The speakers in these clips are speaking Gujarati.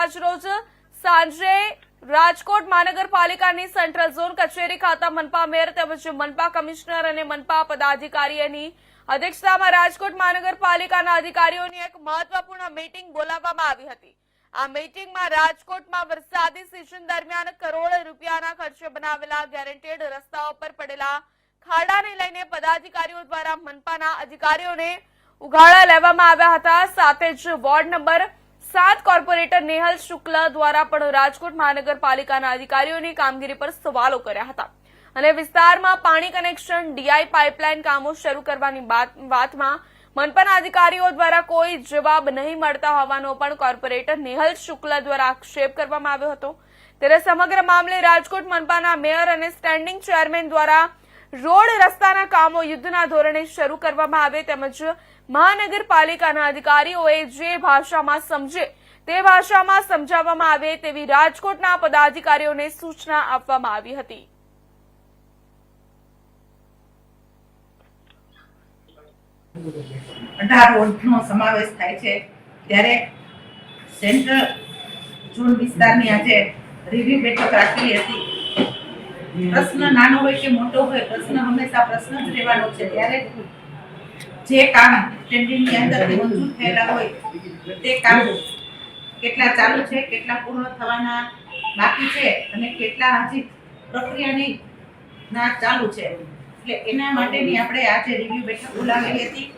આજરોજ સાંજે રાજકોટ મહાનગરપાલિકાની સેન્ટ્રલ ઝોન કચેરી ખાતા મનપા મેયર તેમજ મનપા કમિશનર અને મનપા પદાધિકારીઓની અધ્યક્ષતામાં રાજકોટ મહાનગરપાલિકાના અધિકારીઓની એક મહત્વપૂર્ણ મીટિંગ બોલાવવામાં આવી હતી. આ મીટિંગમાં રાજકોટમાં વરસાદી સિઝન દરમિયાન કરોડ રૂપિયાના ખર્ચે બનાવેલા ગેરંટેડ રસ્તાઓ પર પડેલા ખાડાને લઈને પદાધિકારીઓ દ્વારા મનપાના અધિકારીઓને ઉઘાડા લેવામાં આવ્યા હતા. સાથે જ વોર્ડ નંબર સાત કોર્પોરેટર નેહલ શુક્લ દ્વારા પણ રાજકોટ મહાનગરપાલિકાના અધિકારીઓની કામગીરી પર સવાલો કર્યા હતા. અને વિસ્તારમાં પાણી કનેક્શન, ડીઆઈ પાઇપલાઇન કામો શરૂ કરવાની વાત- વાતમાં મનપાના અધિકારીઓ દ્વારા કોઈ જવાબ નહીં મળતા હોવાનો પણ કોર્પોરેટર નેહલ શુક્લ દ્વારા આક્ષેપ કરવામાં આવ્યો હતો. ત્યારે સમગ્ર મામલે રાજકોટ મનપાના મેયર અને સ્ટેન્ડિંગ ચેરમેન દ્વારા રોડ રસ્તાના કામો યુદ્ધના ધોરણે શરૂ કરવામાં આવે તેમજ મહાનગરપાલિકાના અધિકારીઓએ જે ભાષામાં સમજે તે ભાષામાં સમજાવવામાં આવે તેવી રાજકોટના પદાધિકારીઓને સૂચના આપવામાં આવી હતી. અઢાર વોર્ડનો સમાવેશ થાય છે. ત્યારે સેન્ટ્રલ ઝોન વિસ્તારની આજે રિવ્યુ બેઠક રાખેલી હતી. પ્રશ્ન નાનો હોય કે મોટો હોય, પ્રશ્ન હંમેશા પ્રશ્ન જ રહેવાનો છે. ત્યારે જે કામ ટેન્ડિંગની અંદર મંજૂર થયેલા હોય, તે કામ કેટલા ચાલુ છે, કેટલા પૂર્ણ થવાના બાકી છે અને કેટલા હજી પ્રક્રિયાની ના ચાલુ છે. એટલે એના માટેની આપણે આજે રિવ્યુ બેઠક બોલાવેલી હતી.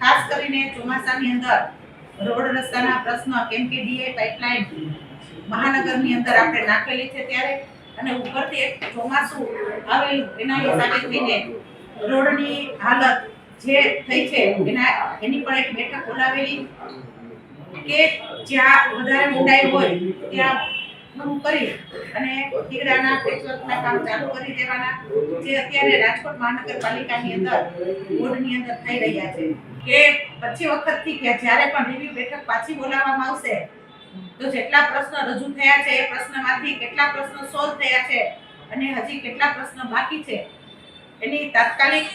ખાસ કરીને ચોમાસાની અંદર રોડ રસ્તાના પ્રશ્ન, કેમ કે ડીએ પાઇપલાઇન મહાનગરની અંદર આપણે નાખેલી છે ત્યારે અને ઉપરથી એક ચોમાસું આવેલું, એના હિસાબે થઈને રોડની હાલત જે થઈ છે, એના, એની પણ એક બેઠક બોલાવેલી કે જ્યાં વધારે ઊંડાઈ હોય, ત્યાં પૂરું કરી અને દીકરાના પેચવર્કના કામ ચાલુ કરી દેવાના, જે અત્યારે રાજકોટ મહાનગરપાલિકાની અંદર બોર્ડની અંદર થઈ રહ્યા છે. કે પછી વખતથી કે જ્યારે પણ રિવ્યુ બેઠક પાછી બોલાવવામાં આવશે તો જેટલા પ્રશ્ન રજૂ થયા છે એ પ્રશ્નમાંથી કેટલા પ્રશ્નો સોલ્વ થયા છે અને હજી કેટલા પ્રશ્ન બાકી છે, એની તાત્કાલિક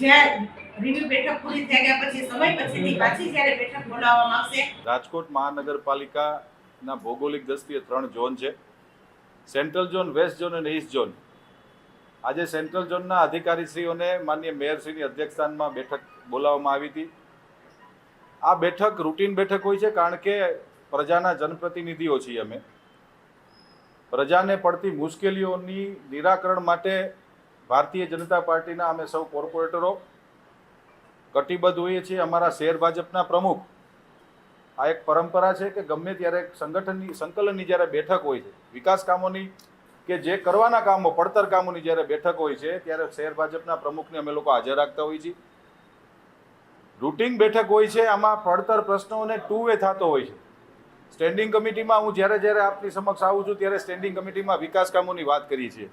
જ્યાં રિવ્યુ બેઠક પૂરી થઈ ગયા પછી, સમય પછીથી પાછી જ્યારે બેઠક બોલાવવામાં આવશે. રાજકોટ મહાનગરપાલિકાના ભૌગોલિક દ્રષ્ટિએ ત્રણ ઝોન છે. સેન્ટ્રલ ઝોન, વેસ્ટ ઝોન અને ઈસ્ટ ઝોન. આજે સેન્ટ્રલ ઝોનના અધિકારીશ્રીઓને માન્ય મેયરશ્રીની અધ્યક્ષસ્થાનમાં બેઠક બોલાવવામાં આવી હતી. આ બેઠક રૂટીન બેઠક હોય છે કારણ કે પ્રજાના જનપ્રતિનિધિઓ છીએ અમે. પ્રજાને પડતી મુશ્કેલીઓની નિરાકરણ માટે ભારતીય જનતા પાર્ટીના અમે સૌ કોર્પોરેટરો, કટિબદ્ધ હોઈએ છીએ. અમારા શેર ભાજપના પ્રમુખ. આ એક પરંપરા છે કે ગમે ત્યારે સંગઠનની, સંકલનની જ્યારે બેઠક હોય છે, વિકાસ કામોની કે જે કરવાના કામો, પડતર કામોની જ્યારે બેઠક હોય છે, ત્યારે શેર ભાજપના પ્રમુખને અમે લોકો હાજર રાખતા હોઈએ છીએ. રૂટિન બેઠક હોય છે, આમાં પડતર પ્રશ્નોને ટુ વે થતો હોય છે. સ્ટેન્ડિંગ કમિટીમાં હું જ્યારે જ્યારે આપની સમક્ષ આવું છું ત્યારે સ્ટેન્ડિંગ કમિટીમાં વિકાસ કામોની વાત કરીએ છીએ.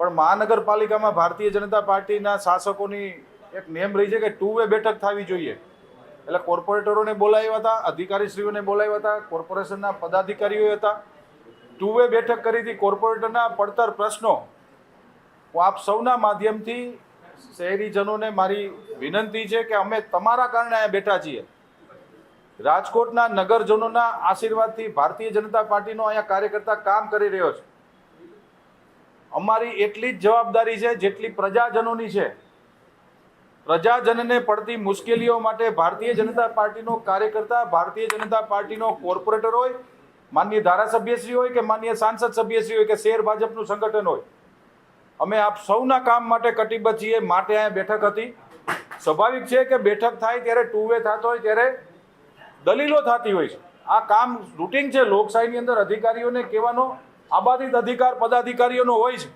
પણ મહાનગરપાલિકામાં ભારતીય જનતા પાર્ટીના શાસકોની એક નેમ રહી છે કે ટુ વે બેઠક થવી જોઈએ. એટલે કોર્પોરેટરોને બોલાવ્યા હતા, અધિકારીશ્રીઓને બોલાવ્યા હતા, કોર્પોરેશનના પદાધિકારીઓ હતા. ટુ વે બેઠક કરી હતી, કોર્પોરેટરના પડતર પ્રશ્નો. હું આપ સૌના માધ્યમથી શહેરીજનોને મારી વિનંતી છે કે અમે તમારા કારણે અહીંયા બેઠા છીએ. રાજકોટના નગરજનોના આશીર્વાદથી ભારતીય જનતા પાર્ટીનો અહીંયા કાર્યકર્તા કામ કરી રહ્યો છે. અમારી એટલી જ જવાબદારી છે, જેટલી પ્રજાજનોની છે. પ્રજાજનને પડતી મુશ્કેલીઓ માટે ભારતીય જનતા પાર્ટીનો કાર્યકર્તા, ભારતીય જનતા પાર્ટીનો કોર્પોરેટર હોય માન્ય ધારાસભ્યશ્રી હોય કે માન્ય સાંસદ સભ્યશ્રી હોય કે શેર ભાજપનું સંગઠન હોય. અમે આપ સૌના કામ માટે કટિબદ્ધ છીએ, માટે અહીંયા બેઠક હતી. સ્વાભાવિક છે કે બેઠક થાય ત્યારે ટુ વે થતો હોય, ત્યારે દલીલો થતી હોય છે. આ કામ રૂટીન છે. લોકશાહીની અંદર અધિકારીઓને કહેવાનો આબાદિત અધિકાર પદાધિકારીઓનો હોય છે.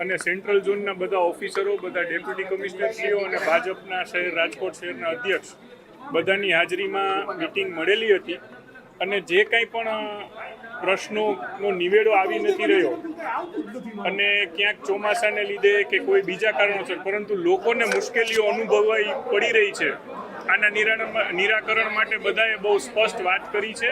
અને સેન્ટ્રલ ઝોનના બધા ઓફિસરો, બધા ડેપ્યુટી કમિશનરશ્રીઓ અને ભાજપના શહેર, રાજકોટ શહેરના અધ્યક્ષ બધાની હાજરીમાં મિટિંગ મળેલી હતી. અને જે કંઈ પણ પ્રશ્નોનો નિવેડો આવી નથી રહ્યો અને ક્યાંક ચોમાસાને લીધે કે કોઈ બીજા કારણોસર, પરંતુ લોકોને મુશ્કેલીઓ અનુભવાઈ પડી રહી છે. આના નિરાકરણ માટે બધાએ બહુ સ્પષ્ટ વાત કરી છે.